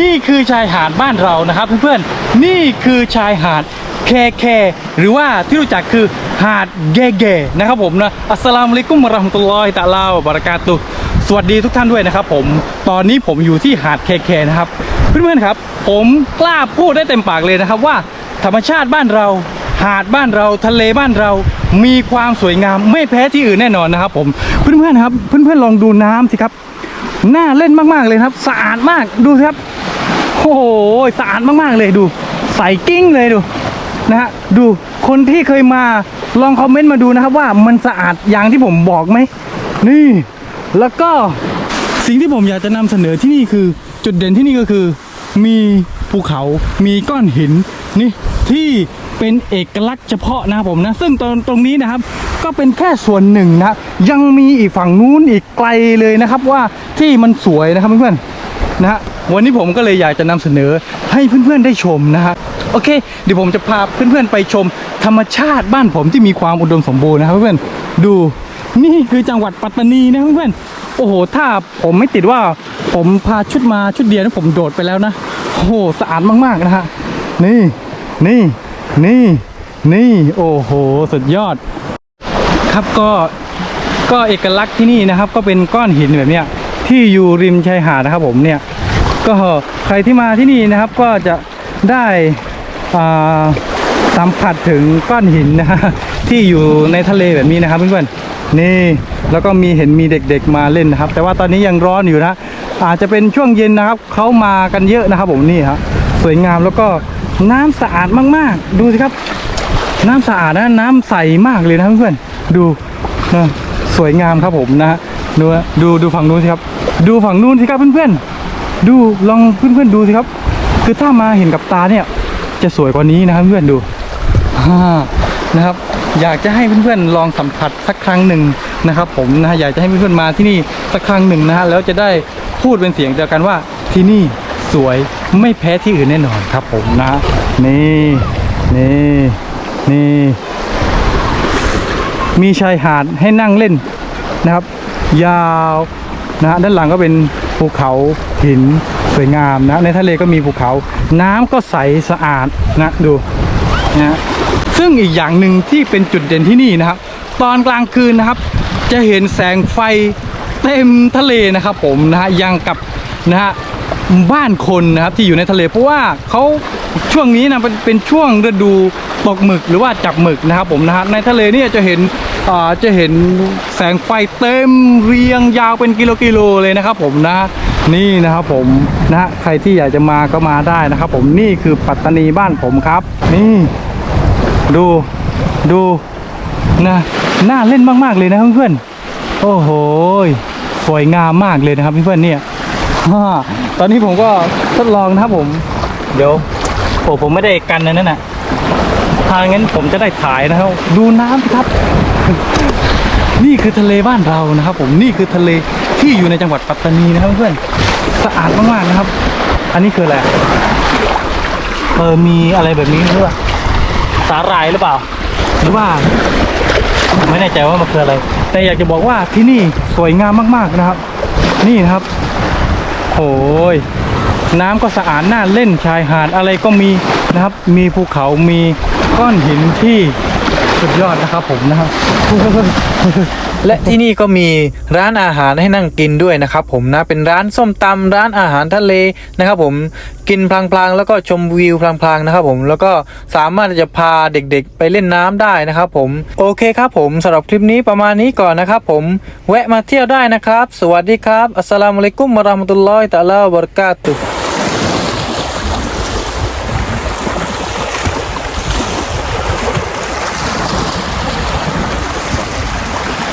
นี่คือชายหาดบ้านเรานะครับเพื่อนๆนี่คือชายหาดแคแคหรือว่าที่รู้จักคือหาดเกเกนะครับผมนะอัสลามุอะลัยกุมวะเราะห์มตุลลอฮิตะอาลาบะเรากาตุสวัสดีทุกท่านด้วยนะครับผมตอนนี้ผมอยู่ที่หาดแคแคนะครับเพื่อนๆครับผมกล้าพูดได้เต็มปากเลยนะครับว่า ธรรมชาติบ้านเรา หาดบ้านเราทะเลบ้านเรามีความสวยงามไม่แพ้ที่อื่นแน่นอนนะครับผมเพื่อนๆครับเพื่อนๆลองดูน้ำสิครับ น่าเล่นมากๆเลยครับ สะอาดมากดูสิครับโอ้โหสะอาดมากๆเลยดู ใสกิ้งเลยดูนะฮะดูคนที่เคยมาลองคอมเมนต์มาดูนะครับว่ามันสะอาดอย่างที่ผมบอกไหมนี่ แล้วก็สิ่งที่ผมอยากจะนำเสนอที่นี่คือ จุดเด่นที่นี่ก็คือ มีภูเขามีก้อนหินนี่ที่เป็นเอกลักษณ์เฉพาะนะครับผมนะ ซึ่งตรงตรงนี้นะครับ ก็เป็นแค่ส่วนหนึ่งนะ ยังมีอีกฝั่งนู้นอีกไกลเลยนะครับว่าที่มันสวยนะครับเพื่อนๆนะฮะวันนี้ผมก็เลยอยากจะนำเสนอให้เพื่อนๆได้ชมนะฮะโอเค เดี๋ยวผมจะพาเพื่อนๆไปชม ธรรมชาติบ้านผมที่มีความอุดมสมบูรณ์นะครับเพื่อนๆดูนี่คือจังหวัดปัตตานีนะเพื่อนๆโอ้โห ถ้าผมไม่ติดว่า ผมพาชุดมาชุดเดียวนะผมโดดไปแล้วนะโอ้โหสะอาดมากๆนะฮะนี่นี่นี่นี่โอ้โหสุดยอด ครับก็ก็เอกลักษณ์ที่นี่นะครับ ก็เป็นก้อนหินแบบเนี้ยที่อยู่ริมชายหาดนะครับ ผมเนี่ยก็ใครที่มาที่นี่นะครับก็จะได้อ่าสัมผัสถึงก้อนหินนะฮะที่อยู่ในทะเลแบบนี้นะครับเพื่อนๆนี่แล้วก็มีเห็นมีเด็กๆมาเล่นนะครับ แต่ว่าตอนนี้ยังร้อนอยู่นะ อาจจะเป็นช่วงเย็นนะครับเขามากันเยอะนะครับผมนี่ครับสวยงามแล้วก็น้ำสะอาดมากๆ ดูสิครับ น้ำสะอาดนะน้ำใสมากเลยนะเพื่อนๆดูนะสวยงามครับผมนะฮะดูดูดูฝั่งนู้นสิครับ ดูฝั่งนู้นสิครับเพื่อนๆ ดูลองเพื่อนๆดูสิครับ คือถ้ามาเห็นกับตาเนี่ย จะสวยกว่านี้นะครับเพื่อนดูนะครับ อยากจะให้เพื่อนๆลองสัมผัสสักครั้งหนึ่งนะครับ ผมนะฮะอยากจะให้เพื่อนๆมาที่นี่สักครั้งหนึ่งนะฮะแล้วจะได้ พูดเป็นเสียงเดียวกันว่าที่นี่สวยไม่แพ้ที่อื่นแน่นอนครับผมนะ นี่นี่นี่มีชายหาดให้นั่งเล่นนะครับ ยาวนะฮะด้านหลังก็เป็นภูเขาหินสวยงามนะ ในทะเลก็มีภูเขา น้ำก็ใสสะอาดนะดูนะฮะซึ่งอีกอย่างหนึ่งที่เป็นจุดเด่นที่นี่นะครับ ตอนกลางคืนนะครับ จะเห็นแสงไฟ เต็มทะเลนะครับผมนะฮะยังกับนะฮะบ้านคนนะครับที่อยู่ในทะเล เพราะว่าเขาช่วงนี้นะเป็นช่วงฤดูตกหมึกหรือว่าจับหมึกนะครับผมนะฮะในทะเลนี่จะเห็นอ่าจะเห็นแสงไฟเต็มเรียงยาวเป็นกิโลกิโลเลยนะครับผมนะนี่นะครับผมนะฮะใครที่อยากจะมาก็มาได้นะครับ ผมนี่คือปัตตานีบ้านผมครับ นี่ดูดูนะน่าเล่นมาก ๆ เลยนะเพื่อนๆโอ้โห สวยงามมากเลยนะครับเพื่อนๆเนี่ยตอนนี้ผมก็ทดลองนะครับผม เดี๋ยวโอ้ผมไม่ได้กันนะนั่นน่ะทางงั้นผมจะได้ถ่ายนะครับ ดูน้ำครับ นี่คือทะเลบ้านเรานะครับ ผมนี่คือทะเลที่อยู่ในจังหวัดปัตตานีนะครับเพื่อนสะอาดมากๆนะครับ อันนี้คืออะไรเออมีอะไรแบบนี้หรือเปล่าสาหร่ายหรือเปล่า หรือว่า ไม่แน่ใจว่ามันคืออะไร แต่อยากจะบอกว่าที่นี่สวยงามมากๆนะครับ นี่นะครับโอ้ยน้ำก็สะอาดน่าเล่นชายหาดอะไรก็มีนะครับ มีภูเขามีก้อนหินที่ สุดยอดนะครับผมนะครับ และที่นี่ก็มีร้านอาหารให้นั่งกินด้วยนะครับผมนะเป็นร้านส้มตำร้านอาหารทะเลนะครับผมกินพลางๆ แล้วก็ชมวิวพลางๆนะครับผมแล้วก็สามารถจะพาเด็กๆ ไปเล่นน้ำได้นะครับผมโอเคครับผมสำหรับคลิปนี้ประมาณนี้ก่อนนะครับผมแวะมาเที่ยวได้นะครับ สวัสดีครับอัสสลามุอะลัยกุมวะเราะห์มะตุลลอฮิตะอาลาบะเราะกาตุฮ์